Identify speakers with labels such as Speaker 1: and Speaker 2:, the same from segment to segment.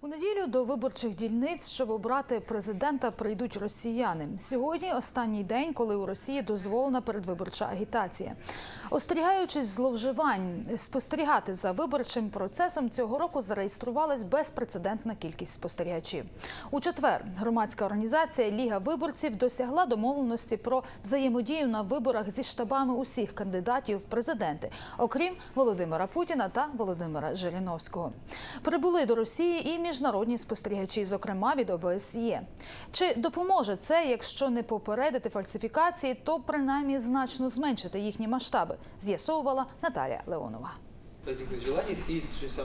Speaker 1: У неділю до виборчих дільниць, щоб обрати президента, прийдуть росіяни. Сьогодні останній день, коли у Росії дозволена передвиборча агітація. Остерігаючись зловживань, спостерігати за виборчим процесом цього року зареєструвалась безпрецедентна кількість спостерігачів. У четвер громадська організація Ліга виборців досягла домовленості про взаємодію на виборах зі штабами усіх кандидатів в президенти, окрім Володимира Путіна та Володимира Жириновського. Прибули до Росії і міжнародні спостерігачі, зокрема від ОБСЄ. Чи допоможе це, якщо не попередити фальсифікації, то принаймні значно зменшити їхні масштаби? З'ясовувала Наталія Леонова.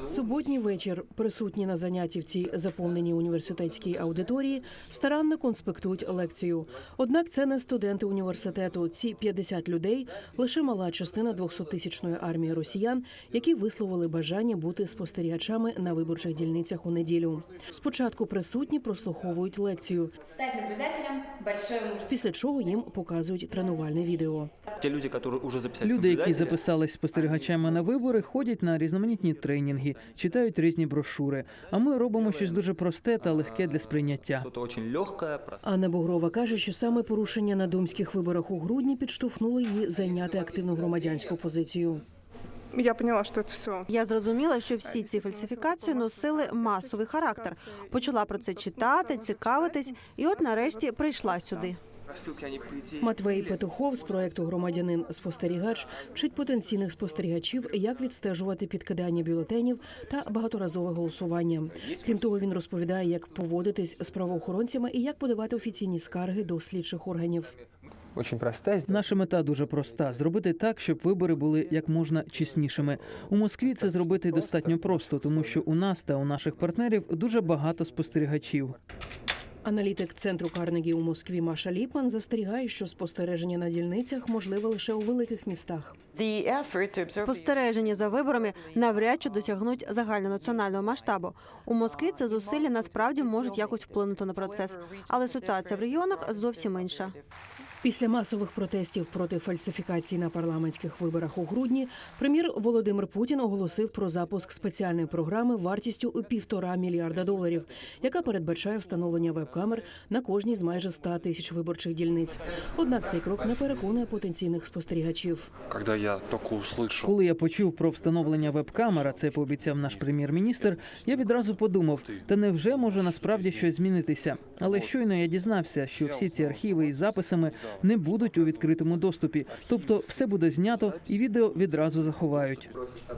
Speaker 2: Суботній вечір присутні на занятті в цій заповненій університетській аудиторії старанно конспектують лекцію. Однак це не студенти університету. Ці 50 людей лише мала частина 200-тисячної армії росіян, які висловили бажання бути спостерігачами на виборчих дільницях у неділю. Спочатку присутні прослуховують лекцію,
Speaker 3: Стать наблюдателем –
Speaker 2: після чого їм показують тренувальне відео.
Speaker 4: Те люди,
Speaker 5: які записались спостерігачами на вибори, ходять на різноманітні тренінги, читають різні брошури. А ми робимо щось дуже просте та легке для сприйняття.
Speaker 2: Анна Бугрова каже, що саме порушення на думських виборах у грудні підштовхнуло її зайняти активну громадянську позицію.
Speaker 6: Я поняла, что это все.
Speaker 7: Я зрозуміла, що всі ці фальсифікації носили масовий характер. Почала про це читати, цікавитись, і от нарешті прийшла сюди.
Speaker 2: Матвей Петухов з проекту Громадянин спостерігач вчить потенційних спостерігачів, як відстежувати підкидання бюлетенів та багаторазове голосування. Крім того, він розповідає, як поводитись з правоохоронцями і як подавати офіційні скарги до слідчих органів.
Speaker 8: Очень простая.
Speaker 5: Наша мета дуже проста: зробити так, щоб вибори були як можна чеснішими. У Москві це зробити достатньо просто, тому що у нас та у наших партнерів дуже багато спостерігачів.
Speaker 2: Аналітик центру Карнегі у Москві Маша Ліпман застерігає, що спостереження на дільницях можливе лише у великих містах.
Speaker 7: Спостереження за виборами навряд чи досягнуть загальнонаціонального масштабу. У Москві це зусилля насправді можуть якось вплинути на процес, але ситуація в регіонах зовсім інша.
Speaker 2: Після масових протестів проти фальсифікацій на парламентських виборах у грудні прем'єр Володимир Путін оголосив про запуск спеціальної програми вартістю у півтора мільярда доларів, яка передбачає встановлення веб-камер на кожній з майже 100 тисяч виборчих дільниць. Однак цей крок не переконує потенційних спостерігачів.
Speaker 8: Когда я только услышал,
Speaker 5: Коли я почув про встановлення веб-камер, а це пообіцяв наш прем'єр-міністр, я відразу подумав: та невже може насправді щось змінитися? Але щойно я дізнався, що всі ці архіви із записами не будуть у відкритому доступі, тобто все буде знято і відео відразу заховають.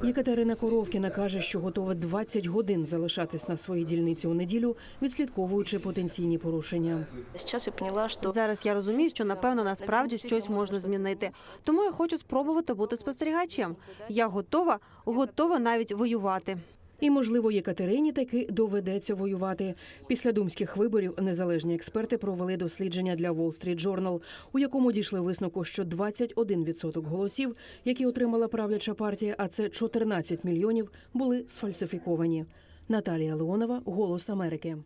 Speaker 2: Єкатерина Коровкіна каже, що готова 20 годин залишатись на своїй дільниці у неділю, відслідковуючи потенційні порушення.
Speaker 7: Зараз я розумію, що напевно насправді щось можна змінити. Тому я хочу спробувати бути спостерігачем. Я готова, готова навіть воювати.
Speaker 2: І, можливо, Єкатерині таки доведеться воювати. Після думських виборів незалежні експерти провели дослідження для Wall Street Journal, у якому дійшли висновку, що 21% голосів, які отримала правляча партія, а це 14 мільйонів, були сфальсифіковані. Наталія Леонова, Голос Америки.